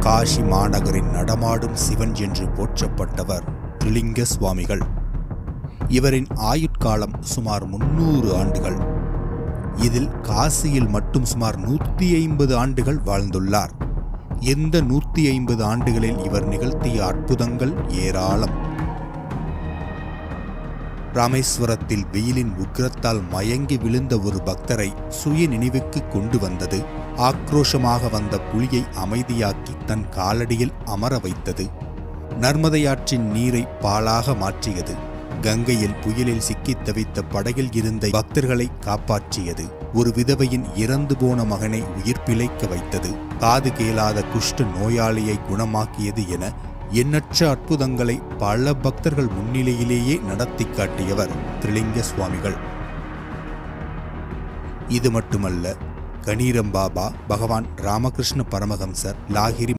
Cauchy மாநகரின் நடமாடும் சிவன் என்று போற்றப்பட்டவர் திரிலிங்க சுவாமிகள். இவரின் ஆயுட்காலம் சுமார் முன்னூறு ஆண்டுகள். இதில் காசியில் மட்டும் சுமார் நூற்றி ஐம்பது ஆண்டுகள் வாழ்ந்துள்ளார். எந்த நூற்றி ஐம்பது ஆண்டுகளில் இவர் நிகழ்த்திய அற்புதங்கள் ஏராளம். ராமேஸ்வரத்தில் வெயிலின் உக்கிரத்தால் மயங்கி விழுந்த ஒரு பக்தரை சுய நினைவுக்கு கொண்டு வந்தது. ஆக்ரோஷமாக வந்த புலியை அமைதியாக்கி தன் காலடியில் அமர வைத்தது. நர்மதையாற்றின் நீரை பாலாக மாற்றியது. கங்கையில் புயலில் சிக்கித் தவித்த படகில் இருந்த பக்தர்களை காப்பாற்றியது. ஒரு விதவையின் இறந்து போன மகனை உயிர்ப்பிழைக்க வைத்தது. காது கேளாத குஷ்ட நோயாளியை குணமாக்கியது என எண்ணற்ற அற்புதங்களை பல பக்தர்கள் முன்னிலையிலேயே நடத்தி காட்டியவர் திரிலிங்க சுவாமிகள். இது மட்டுமல்ல கணீரம் பாபா பகவான் ராமகிருஷ்ண பரமஹம்சர் லாகிரி